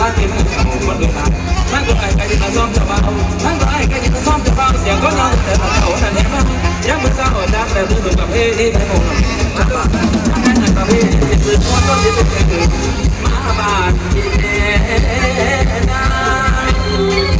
บ้านที่มันทำคนดูตามันก็ไอ้ใครจะซ้อมจะเบานั่งก็ไอ้ใครจะซ้อมจะเบาเสียงก็ยังแต่เราเขานั่นเนี้ยมันยังไม่ทราบดังแต่ดูเหมืกับเอ๊ะเอ๊ะไม่มนก็ทำงานหนกปรเฮนี่ซื้อก้อนก้อนที่เป็นเงินมาบ้านที่แม่ได้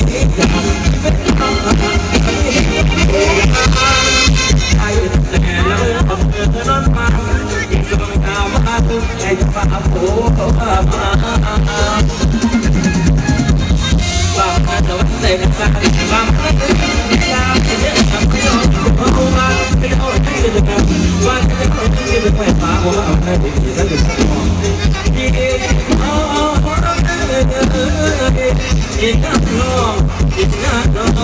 Thank you. ขึ้นไฟฟ้าผมเอาแค่ดีแล้วดึงสมองดีเอาเอาเพราะเราได้เลยอีกนักน้องอีกนักน้อง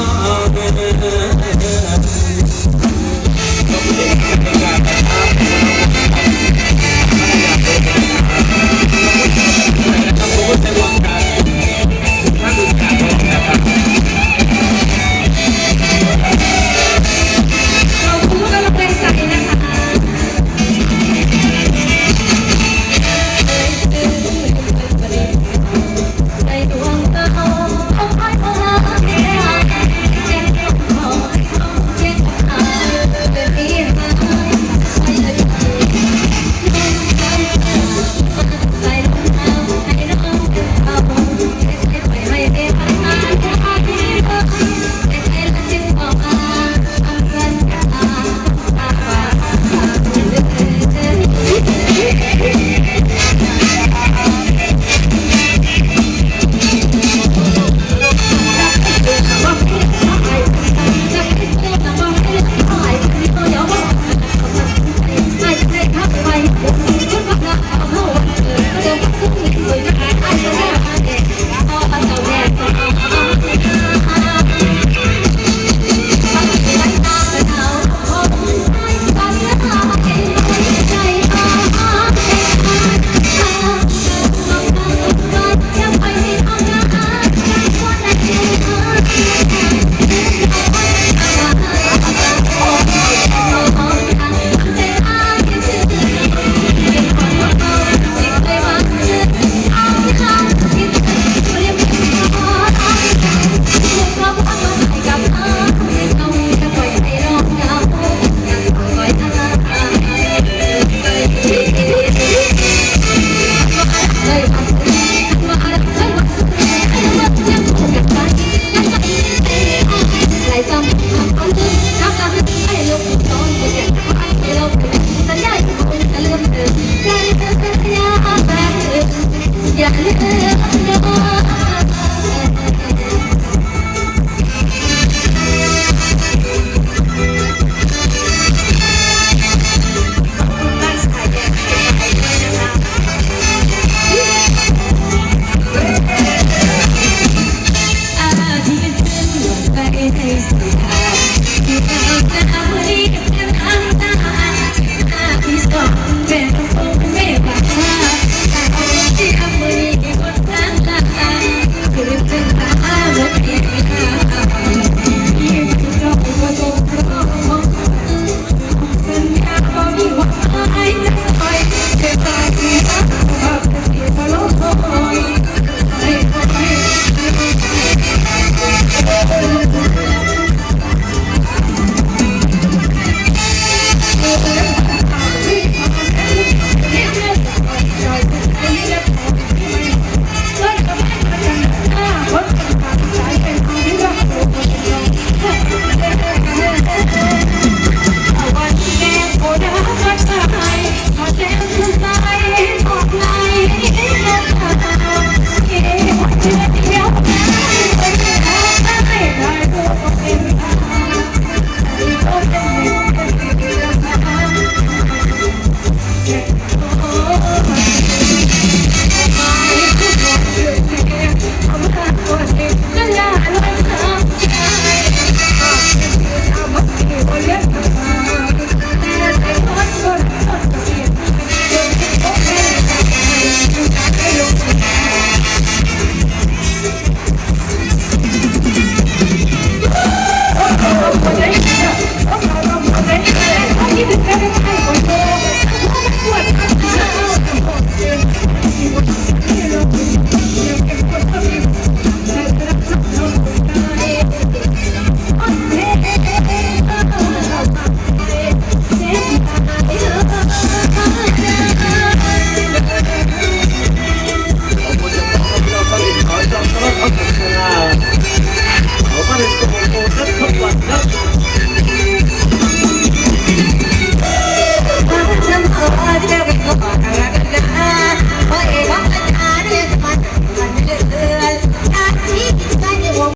My dance is